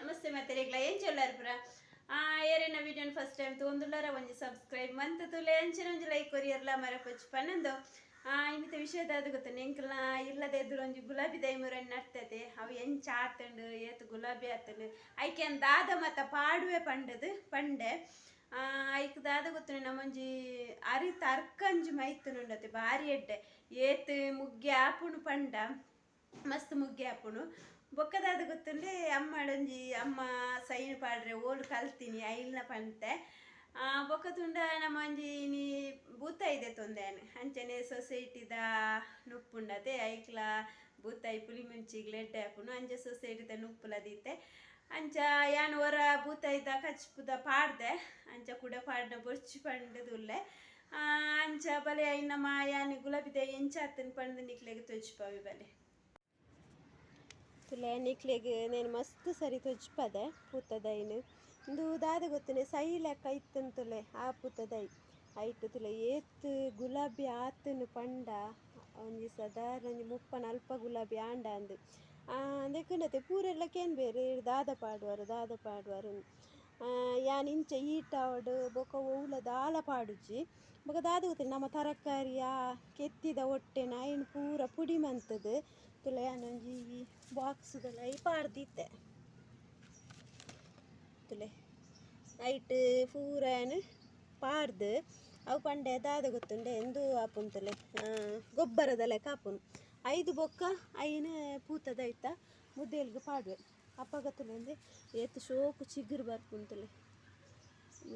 ನಮಸ್ತೆ ಪುರ ಆ, ಏರೇನ ವಿಡಿಯೋನ ಫಸ್ಟ್ ಟೈಮ್ ತೋಂದುಲ್ಲರ ಒಂಜಿ ಸಬ್ಸ್ಕ್ರೈಬ್ ಮಂತ ತುಲೆ ಎಂಚಿನ ಒಂಜಿ ಲೈಕ್ ಕೊರಿಯರ್ಲ ಮರ ಕೊಚ್ಚು ಪನ್ನಂದು. ಆ, ಇನ್ನಿತ ವಿಷಯದ ಅದು ಗೊತ್ತ ಎಂಕಲ್ನ ಇಲ್ಲದೆ ಎದುರು ಒಂಜಿ ಗುಲಾಬಿ ದೈಮೂರನ್ನ ನಡ್ತದೆ ಅವು ಎಂಚ ಆತಂಡು ಏತು ಗುಲಾಬಿ ಆತಂಡು ಐಕೆ ದಾದ ಮತ್ತ ಪಾಡುವೆ ಪಂಡದು, ಪಂಡೆ. ಐಕ್ ದಾದ ಗೊತ್ತುಂಡು ನಮ್ಮೊಂಜಿ ಅರಿತ ಅರ್ಕಂಜಿ ಮೈತುನುಂಡತೆ ಬಾರಿ ಎಡ್ಡೆ. ಏತ್ ಮುಗ್ಗೆ ಆಪುಣು ಪಂಡ, ಮಸ್ತ್ ಮುಗ್ಗೆ ಆಪುಣು. ಬೊಕ್ಕದಾದ ಗೊತ್ತುಂಡೆ ಅಮ್ಮಡೊಂಜಿ ಅಮ್ಮ ಸೈನ್ ಪಾಡ್ರೆ, ಓಲ್ ಕಲ್ತೀನಿ, ಐಲ್ನ ಪಂತೆ. ಬೊಕ್ಕ ತುಂಡ ನಮ್ಮ ಒಂಜಿ ನೀ ಭೂತ ಇದೆ ತೊಂದೆನೆ. ಅಂಚನೆ ಸೊಸೈಟಿದ ನುಪ್ಪುಂಡತೆ, ಐಕ್ಲ ಭೂತ ಪುಲಿ ಮುಂಚಿಗ್ ಲೆಡ್ ಹಾಕೊಂಡು ಅಂಚೆ ಸೊಸೈಟಿದ ನುಪ್ಪುಲದಿತ್ತೆ. ಅಂಚ ಯಾನ್ ಹೊರ ಇದ್ದ ಕಚ್ಪುದ ಪಾಡ್ದೆ, ಅಂಚ ಕೂಡ ಪಾಡ್ನ ಬೊರ್ಚಿ ಪಂಡದುಲ್ಲೆ. ಅಂಚ ಬಲೆ ಐನಮ್ಮ ಯಾನ್ ಗುಲಾಬಿದ ಎಂಚ ಅತ್ತನ್ ಪಂಡ ನಿಕ್ಲೆಗ್ ತೊಚ್ಪಾವಿ ಬಲೆ. ತುಲೆ ನಿಕ್ಲೆಗ್ ನೇನು ಮಸ್ತ್ ಸರಿ ತೊಜ್ಪದೆ ಪೂತದೈನು ಉಂದು ದಾದ ಗೊತ್ತನೆ ಸೈ ಲೆಕ್ಕ ಇತ್ತಂತುಲೆ, ಆ ಪೂತದೈ ಐಟ್ ತುಲೆ ಏತ್ ಗುಲಾಬಿ ಆತನು ಪಂಡ ಒಂಜಿ ಸದಾರ ಒಂಜಿ ಮುಪ್ಪನ ಅಲ್ಪ ಗುಲಾಬಿ ಆಂಡ ಅಂದು. ಅಂದೆಕ್ಕಂಡತೆ ಪೂರೆಲ್ಲ ಕೇನ್ ಬೇರೆ ದಾದ ಪಾಡುವರು ದಾದ ಪಾಡುವರು. ಯಾನ್ ಇಂಚ ಈಟಾವಡು ಬೊಕ ಒವ್ಲ ದಾಲ ಪಾಡುಜಿ ಬೊಕ ದಾದ ಗೊತ್ತಿಲ್ಲ, ನಮ್ಮ ತರಕಾರಿಯ ಕೆತ್ತಿದ ಒಟ್ಟೆನ ಏನು ಪೂರ ಪುಡಿ ಮಂತದ್. ತುಲೆ ಯಾನೊಂಜಿ ಬಾಕ್ಸ್ಗಳ ಐ ಪಾಡ್ದಿತ್ತೆ. ತುಲೆ. ನೈಟ್ ಪೂರ ಏನು ಪಾಡ್ದು. ಅವು ಪಂಡೆ ದಾದ ಗೊತ್ತುಂಡೆ, ಎಂದು ಆಪುಂತಲೆ ಗೊಬ್ಬರದ ಲೆಕ್ಕ ಆಪುಂಡು ಐದು ಬೊಕ್ಕ ಐನ ಪೂತದ ಐತ ಮುದ್ದೆಲ್ಗೆ ಪಾಡುವೆ. ಅಪ್ಪ ಗೊತ್ತುಲೆ ಅಂದ್ರೆ ಏತು ಶೋಕು ಚಿಗುರು ಬರ್ಪುಂತಲೆ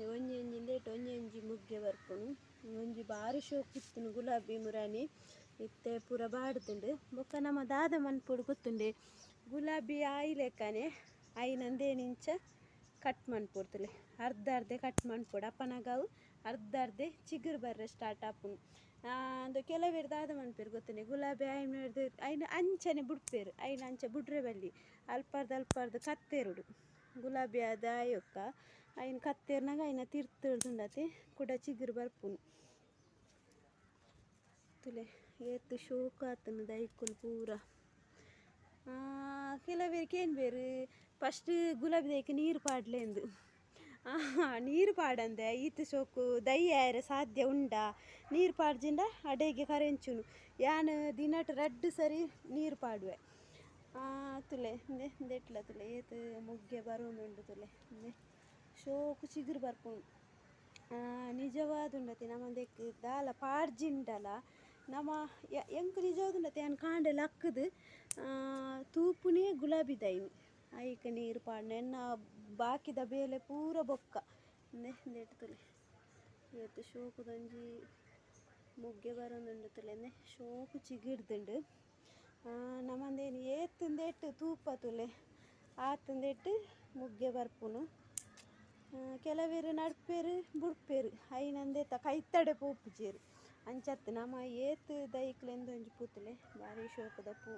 ಒಂಜಿ ಒಂಜಿಂದ ಇಟ್ಟು ಒಂಜಿ ಒಂಜಿ ಮುಗ್ಗೆ ಬರ್ಪುನು. ಒಂಜಿ ಬಾರಿ ಶೋಕು ಇತ್ತುನು ಗುಲಾಬಿ ಮುರಾನಿ. ಇತ್ತೆ ಪೂರ ಬಾಡುತ್ತುಂಡು ಬೊಕ್ಕ ನಮ್ಮ ದಾದ ಮನ್ಪುಡು ಗೊತ್ತುಂಡೆ, ಗುಲಾಬಿ ಆಯಿ ಲೆಕ್ಕನೆ ಐನಂದೇನಿಂಚ ಕಟ್ ಮನ್ಪುಡ್ತಲೆ. ಅರ್ಧ ಅರ್ಧೆ ಕಟ್ ಮನ್ಪುಡು. ಅಪ್ಪನಗಾವು ಅರ್ಧ ಅರ್ಧೆ ಚಿಗುರು ಬರ್ರೆ ಸ್ಟಾರ್ಟ್ ಆಪುಂಡು. ಅಂದು ಕೆಲವೇರು ದಾದ ಮನ್ಪೇರು ಗೊತ್ತನೆ ಗುಲಾಬಿ ಐನ ಐನ ಅಂಚನೆ ಬುಡ್ಪೇರು, ಐನ ಅಂಚ ಬುಡ್ರೆ ಬಲ್ಲಿ ಅಲ್ಪರ್ದ ಅಲ್ಪರ್ದು ಕತ್ತೇರುಡು. ಗುಲಾಬಿ ಆದ ಆಯೊಕ್ಕ ಐನ ಕತ್ತೇರ್ನಾಗ ಐನ ತಿರ್ತುಂಡತೆ ಕೂಡ ಚಿಗುರು ಬರ್ಪುನು ತುಲೆ. ಏತು ಶೋಕ ಆತನು ದೈಕುಲು ಪೂರ. ಕೆಲವರಿಗೆ ಏನು ಬೇರು ಫಸ್ಟ್ ಗುಲಾಬಿ ದೈಕ್ ನೀರು ಪಾಡ್ಲೆ ಎಂದು ನೀರು ಪಾಡಂದೆ, ಈತ ಶೋಕು ಸಾದ್ಯ ಸಾಧ್ಯ ಉಂಡ? ನೀರು ಪಾಡ್ಜಿಂಡ ಅಡೆಗೆ ಕರೆಂಚುನು. ಯಾನ್ ದಿನಟ್ ರಡ್ಡು ಸರಿ ನೀರು ಪಾಡುವೆ. ತುಲೆ ದೆಟ್ಲ ತುಲೆ, ಏತು ಮುಗ್ಗೆ ಬರೋದುಂಡು ತುಲೆ ಶೋಕು ಚಿಗುರು ಬರ್ಪುಂಡು. ನಿಜವಾದುಂಡತಿ ನಮ್ಮದೆಕ್ ದಾಲ ಪಾಡ್ಜಿಂಡಲ. ನಮ್ಮ ಎಂಕ್ ನಿಜವಾದುಂಡತಿ ಅನ್ ಕಾಂಡೆ ಲಕ್ಕದು ತೂಪುನೇ ಗುಲಾಬಿ ದೈನಿ. ಐಕ ನೀರು ಪಾಡ್ನ, ಎನ್ನ ಬಾಕಿದ ಬೇಲೆ ಪೂರ ಬೊಕ್ಕ. ಇಂದೆ ಇಂದೆಟ್ ತುಲೆ ಇವತ್ತು ಶೋಕುದೊಂಜಿ ಮುಗ್ಗೆ ಬರೋದುಂಡು ತುಲೆನೆ ಶೋಕು ಚಿಗಿಡ್ದುಂಡು. ನಮ್ಮಂದೇನು ಏತುಂದೆಟ್ಟು ತೂಪ ತುಲೆ. ಆತುಂದೆಟ್ಟು ಮುಗ್ಗೆ ಬರ್ಪುನು. ಕೆಲವೇರು ನಡ್ಪೇರು, ಬುಡ್ಪೇರು. ಐನಂದೆ ತ ಕೈತಡೆ ಪೋಪುಜೇರು. ಅಂಚತ್ತು ನಮ್ಮ ಏತ್ ದೈಕ್ಲೆಂದು ಒಂಜಿ ಪೂತಲೆ. ಬಾರಿ ಶೋಕದ ಪೂ.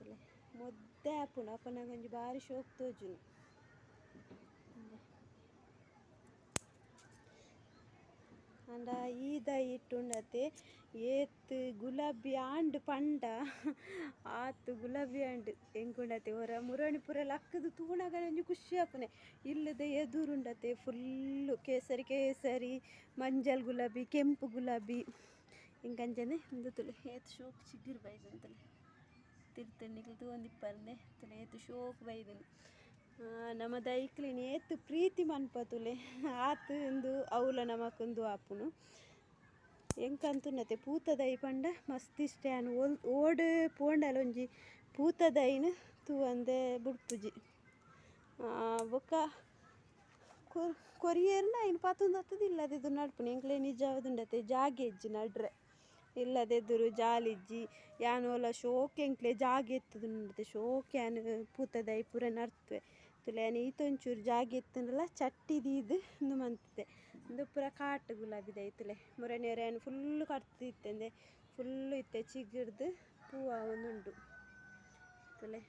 ಮುದ್ದೆ ಮೊದ್ದೆ ಆಪುಂಡು ಅಪ್ಪನಾಗ ಒಂಜಿ ಬಾರಿ ಶೋಕ್ ತೋಜುನು ಅಂಡ ಈದ ಇಟ್ಟುಂಡತೆ, ಏತ್ ಗುಲಾಬಿ ಆಂಡ್ ಪಂಡ, ಆತ್ ಗುಲಾಬಿ ಆಂಡ್ ಎಂಕುಂಡತೆ ಹೊರ ಮುರಣಿ ಪೂರ ಲಕ್ಕದು ತೂಣಗ ಒಂಜಿ ಖುಷಿ ಆಪುನೆ, ಇಲ್ಲದೆ ಎದುರುಂಡತೆ, ಫುಲ್ಲು ಕೇಸರಿ ಕೇಸರಿ, ಮಂಜಲ್ ಗುಲಾಬಿ, ಕೆಂಪು ಗುಲಾಬಿ. ಹಿಂಗಂಜನೆ, ಒಂದು ತುಲೆ ಏತ್ ಶೋಕ್ ಚಿಗುರು ಬೈದಂತಲೆ ತಿರ್ತಣಿಗೆ ತೂಂದಿಪ್ಪರ್ನೆ ತುಲೆ ಏತು ಶೋಕ್ ಬೈದನು. ನಮ್ಮ ದೈಕ್ಲಿನ ಏತು ಪ್ರೀತಿ ಮನ್ಪತುಲೆ. ಆತು ಇಂದು ಅವ್ಲ ನಮಕೊಂದು ಆಪುನು. ಎಂಕಂತುನತೆ ಪೂತದೈ ಪಂಡ ಮಸ್ತ್ ಓಲ್, ಓಡ್ ಪೋಂಡಲ ಒಂಜಿ ತೂ ತೂವಂದೆ ಬುಡ್ಪುಜಿ ಬೊಕ್ಕ ಕೊರಿಯರ್ನ ಇನ್ನು ಪಾತೊಂದು ಇಲ್ಲದೆದು ನಡ್ಪುನು. ಎಂಕ್ಲೆ ನಿಜವಾದುಂಡತೆ ಜಾಗೆ ಇಜ್ಜಿ ನಡ್ರೆ. ಇಲ್ಲದೆದುರು ಜಾಲಿಜ್ಜಿ, ಯಾನೋಲ ಶೋಕೆ, ಎಂಕ್ಲೆ ಜಾಗೆ ಎತ್ತದು ನೋಡತೆ ಶೋಕ್ ಪೂತ ಪೂತದೈ ಪೂರ ನಡ್ತ್ವೆ. ತುಲೆ ಇತ್ತೊಂಚೂರು ಜಾಗೆ ಚಟ್ಟಿ ಚಟ್ಟಿದೀದು ಉಂದು ಮಂತದೆ ಉಂದು ಪೂರ ಕಾಟ್ ಗುಲಾಬಿದ ದೈತುಲೆ ಮುರಣಿಯರ ಫುಲ್ ಫುಲ್ಲು ಕಟ್ತಿತ್ತಂದೆ ಫುಲ್ಲು ಇತ್ತೆ, ಚಿಗುರ್ದು ಹೂವ ಒಂದುಂಡು ತುಲೆ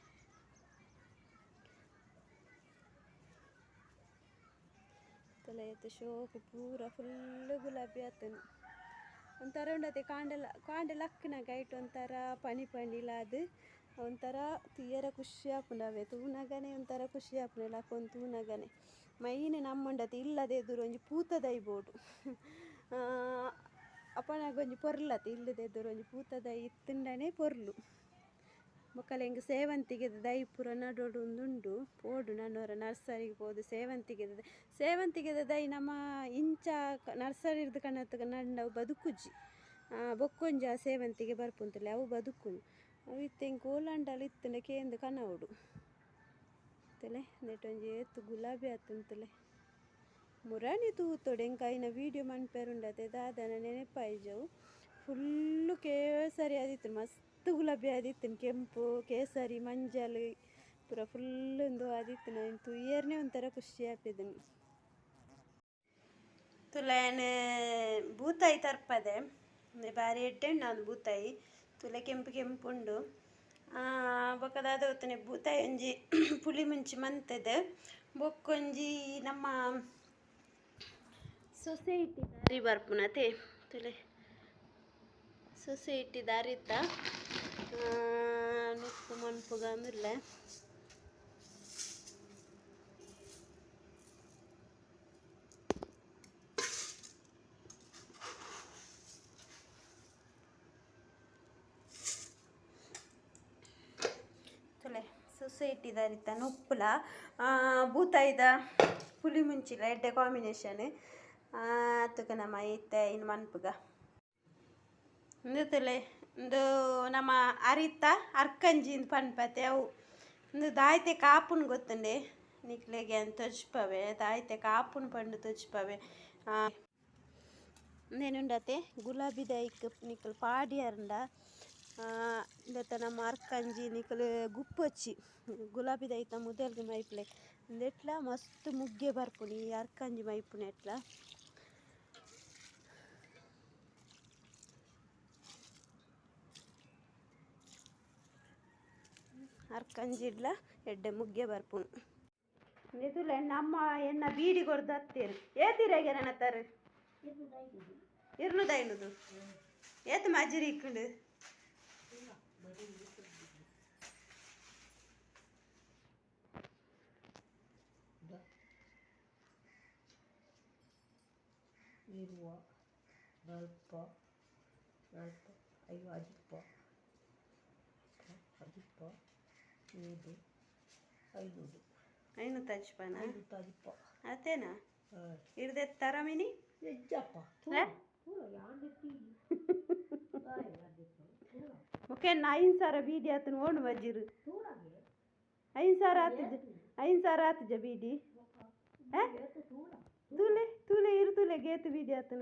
ತುಲೆ ಎತ್ತು ಶೋಕು ಪೂರ ಫುಲ್ಲು ಗುಲಾಬಿ ಆತನು ಒಂಥರ ಉಂಡತೆ ಕಾಂಡೆಲ ಕಾಂಡೆ ಲಕ್ಕನಾಗ ಐಟ್ ಒಂಥರ ಪನಿ ಪನಿಲಾದು ಒಂಥರ ತೀಯರ ಖುಷಿ ಆಪುಂಡವೆ ತೂನಗನೆ ಒಂಥರ ಖುಷಿ ಆಪುಂಡು ತೂ ತೂನಗನೆ ಮೈನೆ ನಮ್ಮಂಡತಿ ಇಲ್ಲದೆ ಎದುರು ಒಂಜಿ ಪೂತ ದೈಬೋಡು ಅಪ್ಪನಾಗ ಒಂಜಿ ಪೊರ್ಲತಿ, ಇಲ್ಲದೆ ಎದುರು ಒಂಜಿ ಪೂತ ದೈ ಪೊರ್ಲು. ಮಕ್ಕಳ, ಹೆಂಗೆ ಸೇವಂತಿಗೆ ದೈ ಪೂರ ನಡೋಡು ಉಂದುಂಡು ಪೋಡು ನನ್ನೋರ ನರ್ಸರಿಗೆ ಪೋದು ಸೇವಂತಿಗೆದ ಸೇವಂತಿಗೆದ ದೈ ನಮ್ಮ ಇಂಚ ನರ್ಸರಿರ್ದು ಕಣ್ಣತ್ತ ನಂಡವು ಬದುಕುಜಿ ಬೊಕ್ಕೊಂಜಿ ಆ ಸೇವಂತಿಗೆ ಬರ್ಪುಂತಲೆ ಅವು ಬದುಕುಂಡು. ಇತ್ತೆಂಗೆ ಕೋಲಾಂಡಲ ಇತ್ತನೆ ಕೇಂದು ಕನವಡು. ತಲೆ, ನೆಟ್ಟೊಂಜಿ ಏತು ಗುಲಾಬಿ ಆತಂತಲೆ ಮುರಾಣಿ ತೂತೊಡು ಎಂಕ ಐನ ವೀಡಿಯೋ ಮನ್ಪೆರುಂಡತೆ ದಾದನ ನೆನಪಾಯಿಜವು. ಫುಲ್ಲು ಕೇಸರಿ ಆದಿತ್ತು ಮಸ್ತ್ ಗುಲಾಬಿ ಆದಿತ್ತು ಕೆಂಪು, ಕೇಸರಿ, ಮಂಜಲ್, ಪೂರ ಫುಲ್ ಒಂದು ಆದಿತ್ತು ನಾನು ತುಯ್ಯರ್ನೇ ಒಂಥರ ಖುಷಿ ಆಪಿದನು ತುಲೇನೆ ಬೂತಾಯಿ ತರ್ಪದೆ ಬಾರಿ ಎಡ್ಡೆ ನಾನು ಬೂತಾಯಿ ತುಲೆ ಕೆಂಪು ಕೆಂಪು ಉಂಡು ಬೊಕ್ಕದಾದ ಭೂತ ಒಂಜಿ ಪುಳಿ ಮುಂಚಿ ಮಂತದ. ಬೊಕ್ಕೊಂಜಿ ನಮ್ಮ ಸೊಸೈಟಿ ದಾರಿ ಬರ್ಪುನತೆ. ತುಲೆ. ಸೊಸೈಟಿ ದಾರಿತ್ತ ನುಪ್ಪು ಮನ್ಪುಗ ಅಂದಿಲ್ಲ ತುಲೆ ಸೊಸೈಟಿ ದಾರಿತ್ತ ನುಪ್ಪುಲ ಬೂತಾಯ್ದ ಪುಲಿ ಮುಂಚಿಲ ಎಡ್ಡೆ ಕಾಂಬಿನೇಷನ್ ಅತ್ತುಕ ನಮ್ಮ ಐತೆ ಇನ್ನು ಮನ್ಪುಗ ಇಂದು ತುಲೆ ಇಂದು ನಮ್ಮ ಅರಿತ ಅರ್ಕಂಜಿ ಪನ್ಪತೆ ಅವು ಇಂದು ದಾಯ್ತೆ ಕಾಪುನ್ ಗೊತ್ತುಂಡೆ ನಿಕ್ಲೆಗೆ ಅಂತ ತೊಚ್ಪವೆ ದಾಯ್ತೆ ಕಾಪುನ್ ಪಂಡು ತೊಚ್ಪವೆ నేనుండతే గులాబీ దైక్ నీకులు పాడి ಇಂದೆತ್ತನ ಮಾರ್ಕಂಜಿ ನಿಕುಲು ಗುಪ್ಪೊಚ್ಚಿ ಗುಲಾಬಿ ದೈತ ಮುದಲ್ಗೆ ಮೈಪುಲೆ ಇಂದೆಟ್ಲ ಮಸ್ತ್ ಮುಗ್ಗೆ ಬರ್ಪುನಿ ಈ ಅರ್ಕಂಜಿ ಮೈಪುನೆ ಎಟ್ಲ ಅರ್ಕಂಜಿಡ್ಲ ಎಡ್ಡೆ ಮುಗ್ಗೆ ಬರ್ಪುನು ಮೆದುಲೆ ನಮ್ಮ ಎನ್ನ ಬೀಡಿ ಕೊಡ್ದು ಹತ್ತೀರಿ ಏತಿರೇಗೆ ನೆನತಾರೆ ಇರ್ನುದ ಐನದು ಏತು ಮಾಜಿರಿ ಇಕ್ಕಂಡು ಇರುವ ನಲ್ಪ ನಲ್ಪ ಐದು ಅಜಿಪ್ಪ ಅಜಿಪ್ಪ ಏಳು ಐನೂರು ಐನು ತಜ್ಪಾನ ಐದು ತಜಿಪ್ಪ ಅತ್ತೇನಾ ಹಾಂ ಇರ್ದೆ ತರಮಿನಿ ಎಜ್ಜಪ್ಪ ಹಾ? ಮುಖೆ ಐನ್ ಸಾರ ಬೀಡಿ ಆತನ ಓಣು ವಜ್ಜಿರು ಐನ್ ಸಾರ ಆತಜ ಐನ್ ಸಾರ ಆತಜ ಬೀಡಿ ಹಾ? ತೂಲೆ ತೂಲೆ ಇರು ತೂಲೆ ಗೇತು ಬೀಡಿ ಆತನ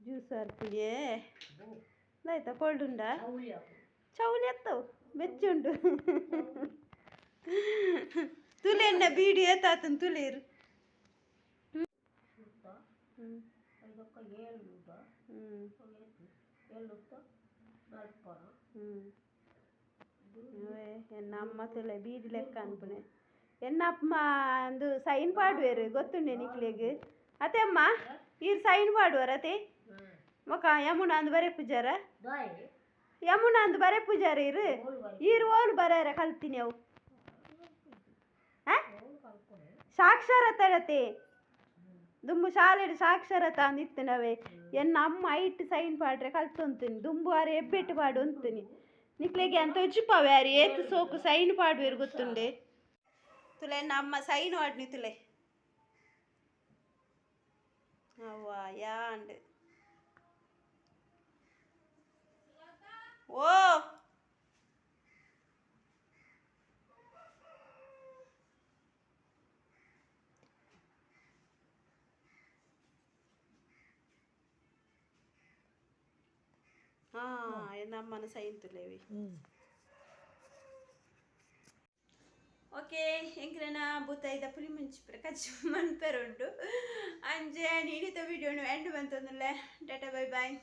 ಜ್ಯೂಸ್ ಅರ್ಪಿಗೆ ಆಯ್ತಾ ಕೋಲ್ಡ್ ಉಂಡಾ ಚೌಲಿ ಎತ್ತವು ಬೆಚ್ಚುಂಡು ತುಲೆ ಎಣ್ಣ ಬೀಡಿ ಏತಾತನ್ ತುಲೆ ಇರು ಹ್ಮ್ ಲೆಕ್ಕ ಅನ್ಪುನೆ ಎನ್ನ ಅಮ್ಮ ಅಂದು ಸೈನ್ ಪಾಡುವೆರು ಗೊತ್ತುಂಡೆ ನಿಕ್ಲೆಗ್? ಅತ್ತೆ ಅಮ್ಮ ಈರ್ ಸೈನ್ ಪಾಡುವರ ಅತ್ತೆ? ಮೊಕ ಯಮುನಾ ಅಂದು ಬರೆ ಪೂಜಾರ? ಯಮುನಾ ಅಂದ್ ಬರೆ ಪೂಜಾರ ಇರು? ಈರು ಓಲ್ ಬರಾರ ಕಲ್ತೀನಿ ಅವು. ಆ? ಸಾಕ್ಷರತೆ ರತೆ ದುಂಬು ಶಾಲೆಡ್ ಸಾಕ್ಷರತ ಅಂದಿತ್ತು ನಾವೇ ಎನ್ನ ಅಮ್ಮ ಐಟ್ ಸೈನ್ ಪಾಡ್ರೆ ಕಲ್ತೊಂತೀನಿ ದುಂಬು ಆರೆ ಎಬ್ಬೆಟ್ಟು ಪಾಡು ಅಂತೀನಿ ನಿಕ್ಲೆಗೆ ಅಂತ ಉಜ್ಜಿಪಾವೆ ಯಾರು ಏತು ಸೋಕು ಸೈನ್ ಪಾಡುವೆರು ಗೊತ್ತುಂಡೆ ತುಲೆ ಎನ್ನ ಅಮ್ಮ ಸೈನ್ ಪಾಡ್ನಿ ತುಲೆ ಅವ್ವ ಯಾಂಡ್ ಓ ತುಲೇವಿ ಹ್ಞೂ ಓಕೆ ಎಂಕ್ರನ ಬುತ್ತೈದ ಪುಲಿ ಮುಂಚಿ ಪ್ರಕಾಶ್ ಮನ್ಪೆರುಂಡು ಅಂಜೆ ನೀಡಿದ ವಿಡಿಯೋನು ಎಂಡ್ ಬಂತಂದ್ರೆ ಡಾಟಾ ಬೈ ಬಾಯ್